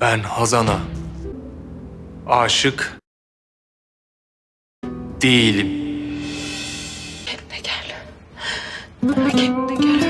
Ben Hazan'a aşık değilim. Kendine gel. Kendine gel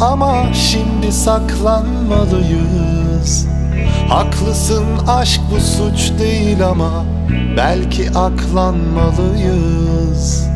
ama şimdi saklanmalıyız. Haklısın aşk bu suç değil ama belki aklanmalıyız